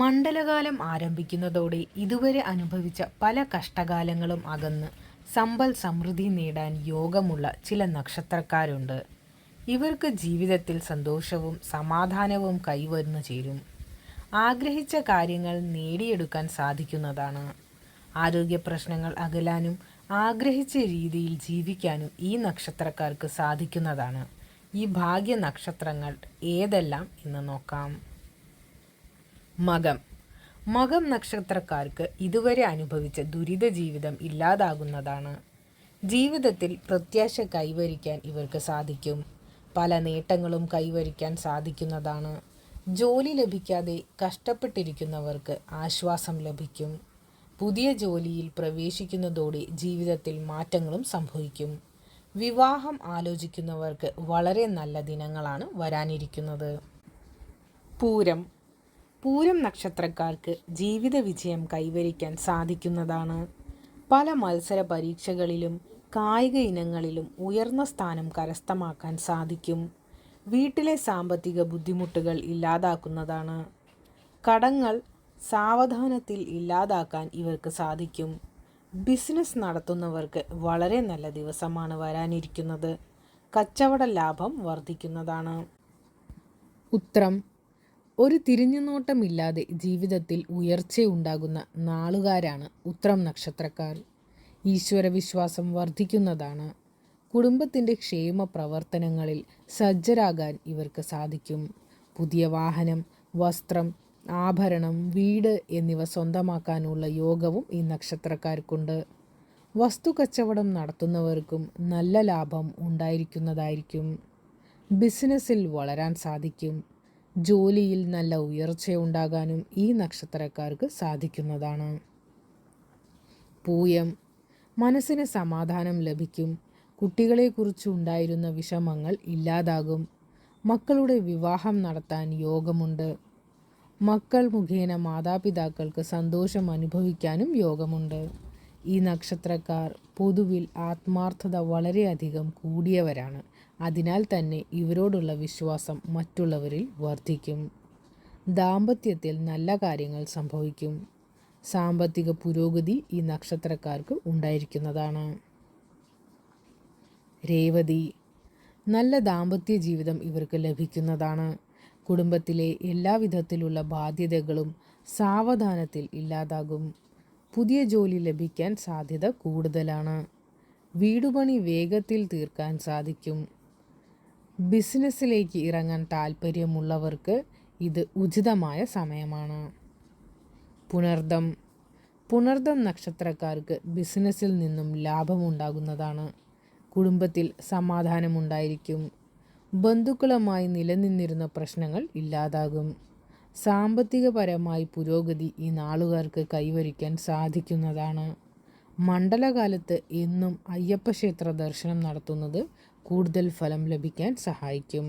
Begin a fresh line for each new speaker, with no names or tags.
മണ്ഡലകാലം ആരംഭിക്കുന്നതോടെ ഇതുവരെ അനുഭവിച്ച പല കഷ്ടകാലങ്ങളും അകന്ന് സമ്പൽ സമൃദ്ധി നേടാൻ യോഗമുള്ള ചില നക്ഷത്രക്കാരുണ്ട്. ഇവർക്ക് ജീവിതത്തിൽ സന്തോഷവും സമാധാനവും കൈവരുന്നു ചേരും. ആഗ്രഹിച്ച കാര്യങ്ങൾ നേടിയെടുക്കാൻ സാധിക്കുന്നതാണ്. ആരോഗ്യ പ്രശ്നങ്ങൾ അകലാനും ആഗ്രഹിച്ച രീതിയിൽ ജീവിക്കാനും ഈ നക്ഷത്രക്കാർക്ക് സാധിക്കുന്നതാണ്. ഈ ഭാഗ്യ നക്ഷത്രങ്ങൾ ഏതെല്ലാം എന്ന് നോക്കാം. മകം. മകം നക്ഷത്രക്കാർക്ക് ഇതുവരെ അനുഭവിച്ച ദുരിത ജീവിതം ഇല്ലാതാകുന്നതാണ്. ജീവിതത്തിൽ പ്രത്യാശ കൈവരിക്കാൻ ഇവർക്ക് സാധിക്കും. പല നേട്ടങ്ങളും കൈവരിക്കാൻ സാധിക്കുന്നതാണ്. ജോലി ലഭിക്കാതെ കഷ്ടപ്പെട്ടിരിക്കുന്നവർക്ക് ആശ്വാസം ലഭിക്കും. പുതിയ ജോലിയിൽ പ്രവേശിക്കുന്നതോടെ ജീവിതത്തിൽ മാറ്റങ്ങളും സംഭവിക്കും. വിവാഹം ആലോചിക്കുന്നവർക്ക് വളരെ നല്ല ദിനങ്ങളാണ് വരാനിരിക്കുന്നത്. പൂരം പൂരം നക്ഷത്രക്കാർക്ക് ജീവിത വിജയം കൈവരിക്കാൻ സാധിക്കുന്നതാണ്. പല മത്സര പരീക്ഷകളിലും കായിക ഇനങ്ങളിലും ഉയർന്ന സ്ഥാനം കരസ്ഥമാക്കാൻ സാധിക്കും. വീട്ടിലെ സാമ്പത്തിക ബുദ്ധിമുട്ടുകൾ ഇല്ലാതാക്കുന്നതാണ്. കടങ്ങൾ സാവധാനത്തിൽ ഇല്ലാതാക്കാൻ ഇവർക്ക് സാധിക്കും. ബിസിനസ് നടത്തുന്നവർക്ക് വളരെ നല്ല ദിവസമാണ് വരാനിരിക്കുന്നത്. കച്ചവട ലാഭം വർദ്ധിക്കുന്നതാണ്. ഉത്രം ഒരു തിരിഞ്ഞുനോട്ടമില്ലാതെ ജീവിതത്തിൽ ഉയർച്ചയുണ്ടാകുന്ന നാളുകാരാണ് ഉത്രം നക്ഷത്രക്കാർ. ഈശ്വരവിശ്വാസം വർദ്ധിക്കുന്നതാണ് കുടുംബത്തിന്റെ ക്ഷേമ പ്രവർത്തനങ്ങളിൽ സജ്ജരാകാൻ ഇവർക്ക് സാധിക്കും. പുതിയ വാഹനം വസ്ത്രം ആഭരണം വീട് എന്നിവ സ്വന്തമാക്കാനുള്ള യോഗവും ഈ നക്ഷത്രക്കാർക്കുണ്ട്. വസ്തു കച്ചവടം നടത്തുന്നവർക്കും നല്ല ലാഭം ഉണ്ടായിരിക്കുന്നതായിരിക്കും. ബിസിനസ്സിൽ വളരാൻ സാധിക്കും. ജോലിയിൽ നല്ല ഉയർച്ചയുണ്ടാകാനും ഈ നക്ഷത്രക്കാർക്ക് സാധിക്കുന്നതാണ്. പൂയം മനസ്സിന് സമാധാനം ലഭിക്കും കുട്ടികളെക്കുറിച്ച് ഉണ്ടായിരുന്ന വിഷമങ്ങൾ ഇല്ലാതാകും മക്കളുടെ വിവാഹം നടത്താൻ യോഗമുണ്ട് മക്കൾ മുഖേന മാതാപിതാക്കൾക്ക് സന്തോഷം അനുഭവിക്കാനും യോഗമുണ്ട്. ഈ നക്ഷത്രക്കാർ പൊതുവിൽ ആത്മാർത്ഥത വളരെയധികം കൂടിയവരാണ്. അതിനാൽ തന്നെ ഇവരോടുള്ള വിശ്വാസം മറ്റുള്ളവരിൽ വർദ്ധിക്കും. ദാമ്പത്യത്തിൽ നല്ല കാര്യങ്ങൾ സംഭവിക്കും. സാമ്പത്തിക പുരോഗതി ഈ നക്ഷത്രക്കാർക്ക് ഉണ്ടായിരിക്കുന്നതാണ്. രേവതി നല്ല ദാമ്പത്യ ജീവിതം ഇവർക്ക് ലഭിക്കുന്നതാണ്. കുടുംബത്തിലെ എല്ലാവിധത്തിലുള്ള ബാധ്യതകളും സാവധാനത്തിൽ ഇല്ലാതാകും. പുതിയ ജോലി ലഭിക്കാൻ സാധ്യത കൂടുതലാണ്. വീടുപണി വേഗത്തിൽ തീർക്കാൻ സാധിക്കും. ബിസിനസ്സിലേക്ക് ഇറങ്ങാൻ താൽപ്പര്യമുള്ളവർക്ക് ഇത് ഉചിതമായ സമയമാണ്. പുനർദം പുണർദം നക്ഷത്രക്കാർക്ക് ബിസിനസ്സിൽ നിന്നും ലാഭമുണ്ടാകുന്നതാണ്. കുടുംബത്തിൽ സമാധാനമുണ്ടായിരിക്കും. ബന്ധുക്കളുമായി നിലനിന്നിരുന്ന പ്രശ്നങ്ങൾ ഇല്ലാതാകും. സാമ്പത്തികപരമായി പുരോഗതി ഈ നാളുകാർക്ക് കൈവരിക്കാൻ സാധിക്കുന്നതാണ്. മണ്ഡലകാലത്ത് എന്നും അയ്യപ്പ ക്ഷേത്ര ദർശനം നടത്തുന്നത് കൂടുതൽ ഫലം ലഭിക്കാൻ സഹായിക്കും.